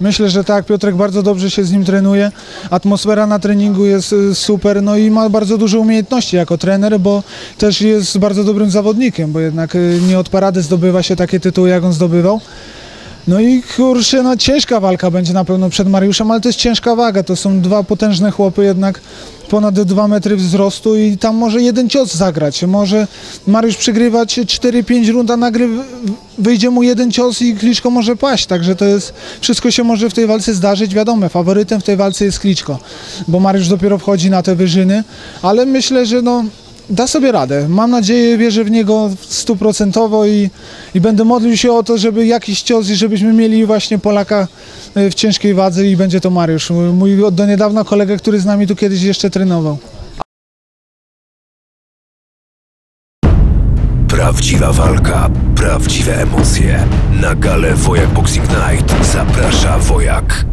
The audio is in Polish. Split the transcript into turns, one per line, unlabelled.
Myślę, że tak, Piotrek bardzo dobrze się z nim trenuje. Atmosfera na treningu jest y, super, no i ma bardzo duże umiejętności jako trener, bo też jest bardzo dobrym zawodnikiem, bo jednak y, nie od parady zdobywa się takie tytuły, jak on zdobywał. No i kurczę, no ciężka walka będzie na pewno przed Mariuszem, ale to jest ciężka waga. To są dwa potężne chłopy, jednak ponad 2 metry wzrostu i tam może jeden cios zagrać. Może Mariusz przegrywać 4-5 rund, a nagry wyjdzie mu jeden cios i Kliczko może paść. Także to jest, wszystko się może w tej walce zdarzyć. Wiadomo, faworytem w tej walce jest Kliczko, bo Mariusz dopiero wchodzi na te wyżyny, ale myślę, że no da sobie radę. Mam nadzieję, wierzę w niego stuprocentowo i, i będę modlił się o to, żeby jakiś cios i żebyśmy mieli właśnie Polaka e, w ciężkiej wadze i będzie to Mariusz, mój do niedawna kolega, który z nami tu kiedyś jeszcze trenował.
Prawdziwa walka, prawdziwe emocje. Na galę Wojak Boxing Night zaprasza Wojak.